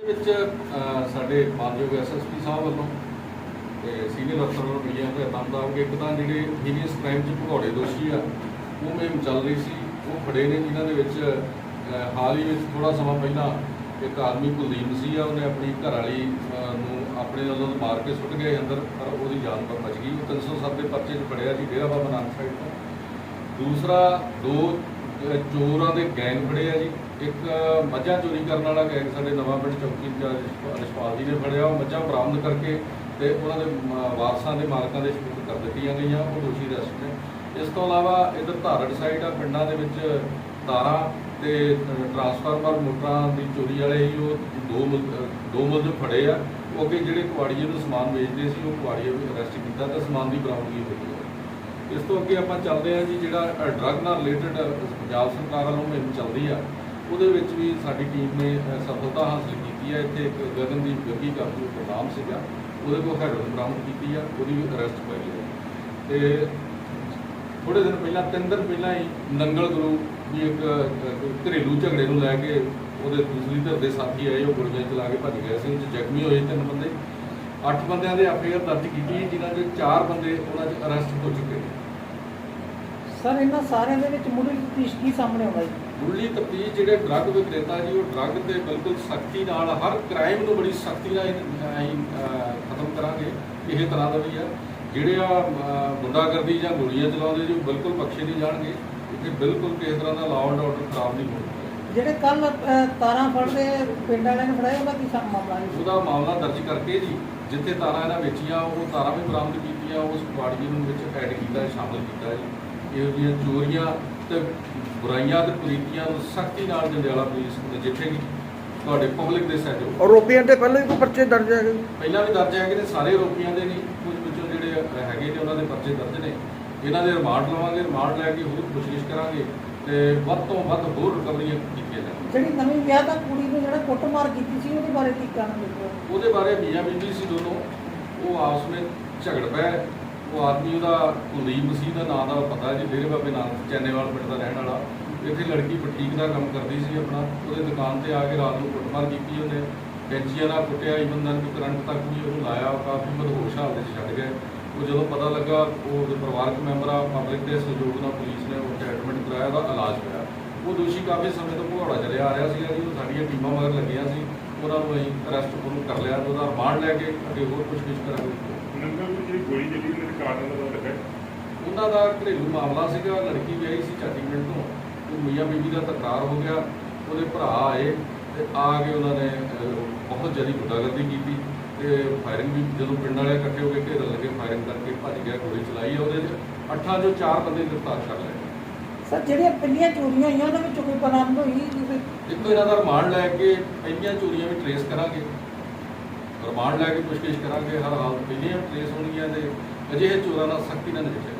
ਵਿੱਚ ਸਾਡੇ ਮਾਨਯੋਗ ਐਸਐਸਪੀ ਸਾਹਿਬ ਵੱਲੋਂ ਤੇ ਸੀਨੀਅਰ ਅਫਸਰ ਵੱਲੋਂ ਮਿਲੀਆਂ ਹਦਾਇਤਾਂ ਮੁਤਾਬਕ ਇੱਕ ਤਾਂ ਜਿਹੜੇ ਹੀਰੀਅਸ ਕ੍ਰਾਈਮ 'ਚ ਭਗੌੜੇ ਦੋਸ਼ੀ ਆ, ਉਹ ਮੁਹਿੰਮ ਚੱਲ ਰਹੀ ਸੀ, ਉਹ ਫੜੇ ਨੇ ਜਿਨ੍ਹਾਂ ਦੇ ਵਿੱਚ ਹਾਲ ਹੀ ਵਿੱਚ ਥੋੜਾ ਸਮਾਂ ਪਹਿਲਾਂ ਇੱਕ ਆਦਮੀ ਕੁਲਦੀਪ ਸੀ ਆ, ਉਹਨੇ ਆਪਣੀ ਘਰ ਵਾਲੀ ਨੂੰ ਆਪਣੇ ਵੱਲੋਂ ਮਾਰ ਕੇ ਸੁੱਟ ਗਿਆ ਅੰਦਰ, ਪਰ ਉਹਦੀ ਜਾਨ ਪਰ ਬਚ ਗਈ। ਉਹ 307 ਦੇ ਪਰਚੇ 'ਚ ਫੜਿਆ ਜੀ ਡੇਰਾ ਬਾਬਾ ਨਾਨਕ ਸਾਹਿਬ ਤੋਂ। ਦੂਸਰਾ, ਦੋ ਅ, ਚੋਰਾਂ ਦੇ ਗੈਂਗ ਫੜੇ ਆ ਜੀ ਇੱਕ ਮੱਝਾਂ ਚੋਰੀ ਕਰਨ ਵਾਲਾ ਗੈਂਗ ਸਾਡੇ ਨਵਾਂ ਪਿੰਡ ਚੌਕੀ ਇੰਚਾਰਜ ਰਿਸ਼ਪਾਲ ਜੀ ਨੇ ਫੜਿਆ ਉਹ ਮੱਝਾਂ ਬਰਾਮਦ ਕਰਕੇ ਤੇ ਉਹਨਾਂ ਦੇ ਵਾਰਸਾਂ ਦੇ ਮਾਲਕਾਂ ਦੇ ਸਪੁਰਦ ਕਰ ਦਿੱਤੀਆਂ ਗਈਆਂ ਉਹ ਦੋਸ਼ੀ ਅਰੈਸਟ ਨੇ। ਇਸ ਤੋਂ ਇਲਾਵਾ ਇਧਰ ਧਾਰੜ ਸਾਈਡ ਆ ਪਿੰਡਾਂ ਦੇ ਵਿੱਚ ਤਾਰਾਂ ਤੇ ਟਰਾਂਸਫਾਰਮਰ ਮੋਟਰਾਂ ਦੀ ਚੋਰੀ ਵਾਲੇ ਹੀ ਉਹ ਦੋ ਮੁਲ- ਦੋ ਮੁਲਜ਼ਮ ਫੜੇ ਆ। ਉਹ ਅੱਗੇ ਜਿਹੜੇ ਕੁਆੜੀਏ ਨੂੰ ਸਮਾਨ ਵੇਚਦੇ ਸੀ ਉਹ ਕੁਆੜੀਏ ਵੀ ਅਰੈਸਟ ਕੀਤਾ ਤੇ ਸਮਾਨ ਦੀ ਬਰਾਮਦਗੀ ਹੋਈ ਹੈ ਇਸ ਤੋਂ ਅੱਗੇ ਆਪਾਂ ਚੱਲਦੇ ਹਾਂ ਜੀ, ਜਿਹੜਾ ਡਰੱਗ ਨਾਲ ਰਿਲੇਟਡ ਪੰਜਾਬ ਸਰਕਾਰ ਵੱਲੋਂ ਮੁਹਿੰਮ ਚੱਲਦੀ ਆ, ਉਹਦੇ ਵਿੱਚ ਵੀ ਸਾਡੀ ਟੀਮ ਨੇ ਸਫਲਤਾ ਹਾਸਲ ਕੀਤੀ ਹੈ ਇੱਥੇ ਇੱਕ ਗਗਨਦੀਪ ਗੱਗੀ ਕਾਬੂ ਪ੍ਰੋਗਰਾਮ ਸੀਗਾ, ਉਹਦੇ ਕੋਲ ਹੈਰੋਇਨ ਬਰਾਮਦ ਕੀਤੀ ਆ, ਉਹਦੀ ਵੀ ਅਰੈਸਟ ਪਾਈ ਹੈ ਤੇ ਥੋੜੇ ਦਿਨ ਪਹਿਲਾਂ, ਤਿੰਨ ਦਿਨ ਪਹਿਲਾਂ ਹੀ ਨੰਗਲ ਗੁਰੂ ਵੀ ਇੱਕ ਘਰੇਲੂ ਝਗੜੇ ਨੂੰ ਲੈ ਕੇ ਉਹਦੇ ਦੂਸਰੀ ਧਿਰ ਦੇ ਸਾਥੀ ਆਏ, ਉਹ ਗੋਲੀਆਂ ਚਲਾ ਕੇ ਭੱਜ ਗਏ ਸੀ ਉਹ 'ਚ ਜ਼ਖਮੀ ਹੋਏ ਤਿੰਨ ਬੰਦੇ। ਅੱਠ ਬੰਦਿਆਂ ਦੇ ਐਫਆਈਆਰ ਦਰਜ ਕੀਤੀ ਜਿਨ੍ਹਾਂ ਦੇ ਚਾਰ ਬੰਦੇ ਉਹਨਾਂ 'ਚ ਅਰੈਸਟ ਹੋ ਚੁੱਕੇ ਨੇ। ਸਰ ਇਹਨਾਂ ਸਾਰਿਆਂ ਦੇ ਵਿੱਚ ਮੁੱਢਲੀ ਤਫਤੀਸ਼ ਕੀ ਸਾਹਮਣੇ ਆਉਂਦਾ ਜੀ? ਮੁੱਢਲੀ ਤਫਤੀਸ਼ ਜਿਹੜੇ ਡਰੱਗ ਵਿਕਰੇਤਾ ਜੀ ਉਹ ਡਰੱਗ ਤੇ ਬਿਲਕੁਲ ਸਖਤੀ ਨਾਲ ਹਰ ਕ੍ਰਾਈਮ ਨੂੰ ਬੜੀ ਸਖਤੀ ਨਾਲ ਅਸੀਂ ਖਤਮ ਕਰਾਂਗੇ ਕਿਸੇ ਤਰ੍ਹਾਂ ਦਾ ਵੀ ਆ। ਜਿਹੜੇ ਆ ਗੁੰਡਾਗਰਦੀ ਜਾਂ ਗੋਲੀਆਂ ਚਲਾਉਂਦੇ ਜੀ ਬਿਲਕੁਲ ਬਖਸ਼ੇ ਨਹੀਂ ਜਾਣਗੇ ਇੱਥੇ ਬਿਲਕੁਲ ਕਿਸੇ ਤਰ੍ਹਾਂ ਦਾ ਲਾਅ ਐਂਡ ਆਰਡਰ ਖਰਾਬ ਨਹੀਂ ਹੋਣਾ। ਜਿਹੜੇ ਕੱਲ ਤਾਰਾਂ ਫੜਦੇ ਪਿੰਡ ਵਾਲਿਆਂ ਨੇ ਫੜਾਇਆ ਉਹਦਾ ਕੀ ਮਾਮਲਾ ਜੀ ਉਹਦਾ ਮਾਮਲਾ ਦਰਜ ਕਰਕੇ ਜੀ ਜਿੱਥੇ ਤਾਰਾਂ ਇਹਨਾਂ ਵੇਚੀਆਂ ਉਹ ਤਾਰਾਂ ਵੀ ਬਰਾਮਦ ਕੀਤੀਆਂ ਉਸ ਕੁਆੜੀਏ ਨੂੰ ਵਿੱਚ ਐਡ ਕੀਤਾ ਸ਼ਾਮਲ ਕੀਤਾ ਜੀ। ਇਹੋ ਜਿਹੀਆਂ ਚੋਰੀਆਂ ਤੇ ਬੁਰਾਈਆਂ ਤੇ ਕੁਰੀਤੀਆਂ ਨੂੰ ਸਖਤੀ ਨਾਲ ਜੰਡਿਆਲਾ ਪੁਲਿਸ ਨਜਿੱਠੇਗੀ ਤੁਹਾਡੇ ਪਬਲਿਕ ਦੇ ਸਹਿਯੋਗ ਆਰੋਪੀਆਂ ਤੇ ਪਹਿਲਾਂ ਵੀ ਕੋਈ ਪਰਚੇ ਦਰਜ ਹੈਗੇ? ਪਹਿਲਾਂ ਵੀ ਦਰਜ ਹੈਗੇ ਨੇ ਸਾਰੇ ਆਰੋਪੀਆਂ ਦੇ ਨਹੀਂ ਕੁਝ ਵਿੱਚੋਂ ਜਿਹੜੇ ਹੈਗੇ ਨੇ ਉਹਨਾਂ ਦੇ ਪਰਚੇ ਦਰਜ ਨੇ। ਇਹਨਾਂ ਦੇ ਰਿਮਾਂਡ ਲਵਾਂਗੇ ਰਿਮਾਂਡ ਲੈ ਕੇ ਹੋਰ ਪੁੱਛਗਿੱਛ ਕਰਾਂਗੇ ਤੇ ਵੱਧ ਤੋਂ ਵੱਧ ਹੋਰ ਰਿਕਵਰੀਆਂ ਕੀਤੀਆਂ ਜਾਣਗੀਆਂ ਜਿਹੜੀ ਨਵੀਂ ਵਿਆਹ ਦਾ ਕੁੜੀ ਨੂੰ ਜਿਹੜਾ ਕੁੱਟਮਾਰ ਕੀਤੀ ਸੀ ਉਹਦੇ ਬਾਰੇ ਕੀ ਕਹਿਣਾ ਦੇਖੋ ਉਹਦੇ ਬਾਰੇ ਮੀਆਂ ਬੀਬੀ ਸੀ ਦੋਨੋਂ। ਉਹ ਆਪਸ ਵਿੱਚ ਝਗੜ ਪਏ। ਉਹ ਆਦਮੀ ਉਹਦਾ ਕੁਲਦੀਪ ਮਸੀਹ ਦਾ ਨਾਮ ਦਾ ਪਤਾ ਜੀ ਡੇਰੇ ਬਾਬੇ ਨਾਨਕ ਚੈਨੇਵਾਲ ਪਿੰਡ ਦਾ ਰਹਿਣ ਵਾਲਾ। ਇੱਥੇ ਲੜਕੀ ਬੁਟੀਕ ਦਾ ਕੰਮ ਕਰਦੀ ਸੀ ਆਪਣਾ, ਉਹਦੇ ਦੁਕਾਨ ਤੇ ਆ ਕੇ ਰਾਤ ਨੂੰ ਕੁੱਟਮਾਰ ਕੀਤੀ ਉਹਨੇ। ਕੈਂਚੀਆਂ ਨਾਲ ਕੁੱਟਿਆ ਈਵਨ ਨਾਲ ਕਿ ਕਰੰਟ ਤੱਕ ਵੀ ਉਹਨੂੰ ਲਾਇਆ ਕਾਫੀ ਮਦਹੋਸ਼ ਹਾਲਤ 'ਚ ਛੱਡ ਗਏ ਉਹ ਜਦੋਂ ਪਤਾ ਲੱਗਾ, ਉਹ ਉਹਦੇ ਪਰਿਵਾਰਕ ਮੈਂਬਰਾਂ ਪਬਲਿਕ ਦੇ ਸਹਿਯੋਗ ਨਾਲ ਪੁਲਿਸ ਨੇ ਉਹ ਐਡਮਿਟ ਕਰਾਇਆ, ਉਹਦਾ ਇਲਾਜ ਹੋਇਆ ਉਹ ਦੋਸ਼ੀ ਕਾਫੀ ਸਮੇਂ ਤੋਂ ਭਗੌੜਾ ਚੱਲਿਆ ਆ ਰਿਹਾ ਸੀਗਾ ਜੀ, ਉਹ ਸਾਡੀਆਂ ਟੀਮਾਂ ਮਗਰ ਲੱਗੀਆਂ ਸੀ। ਉਹਨਾਂ ਨੂੰ ਅਸੀਂ ਅਰੈਸਟ ਕਰ ਲਿਆ ਤੇ ਉਹਦਾ ਰਿਮਾਂਡ ਲੈ ਕੇ ਅੱਗੇ ਹੋਰ ਪੁੱਛਗਿੱਛ ਕਰਾਂਗੇ ਨੰਗਲ ਵਿੱਚ ਜਿਹੜੀ ਗੋਲੀ ਚੱਲੀ ਉਹਨਾਂ ਦੇ ਲੱਗਾ ਉਹਨਾਂ ਦਾ ਘਰੇਲੂ ਮਾਮਲਾ ਸੀਗਾ ਲੜਕੀ ਵਿਆਹੀ ਸੀ ਚਾਟੀਮਿੰਟ ਤੋਂ। ਉਹ ਮੀਆਂ ਬੀਬੀ ਦਾ ਤਕਰਾਰ ਹੋ ਗਿਆ ਉਹਦੇ ਭਰਾ ਆਏ ਤੇ ਆ ਕੇ ਉਹਨਾਂ ਨੇ ਬਹੁਤ ਜ਼ਿਆਦਾ ਗੁੰਡਾਗਰਦੀ ਕੀਤੀ ਤੇ ਫਾਇਰਿੰਗ ਵੀ ਜਦੋਂ ਪਿੰਡ ਵਾਲੇ ਇਕੱਠੇ ਹੋ ਕੇ ਘੇਰਨ ਲੱਗੇ ਫਾਇਰਿੰਗ ਕਰਕੇ ਭੱਜ ਗਿਆ ਗੋਲੀ ਚਲਾਈ ਆ ਉਹਦੇ 'ਚ ਅੱਠਾਂ ਚੋਂ ਚਾਰ ਬੰਦੇ ਗ੍ਰਿਫਤਾਰ ਕਰ ਲਏ। ਸਰ ਜਿਹੜੀਆਂ ਪਹਿਲੀਆਂ ਚੋਰੀਆਂ ਹੋਈਆਂ ਉਹਨਾਂ ਵਿੱਚੋਂ ਕੋਈ ਬਰਾਮਦ ਹੋਈ? ਕਿਸੇ ਦੇਖੋ ਇਹਨਾਂ ਦਾ ਰਿਮਾਂਡ ਲੈ ਕੇ ਪਹਿਲੀਆਂ ਚੋਰੀਆਂ ਵੀ ਟਰੇਸ ਕਰਾਂਗੇ। ਰਿਮਾਂਡ ਲੈ ਕੇ ਪੁੱਛਗਿੱਛ ਕਰਾਂਗੇ, ਹਰ ਹਾਲ ਪਹਿਲੀਆਂ ਟਰੇਸ ਹੋਣਗੀਆਂ ਤੇ ਅਜਿਹੇ ਚੋਰਾਂ ਨਾਲ ਸਖਤੀ ਨਾਲ ਨਜਿੱਠਿਆ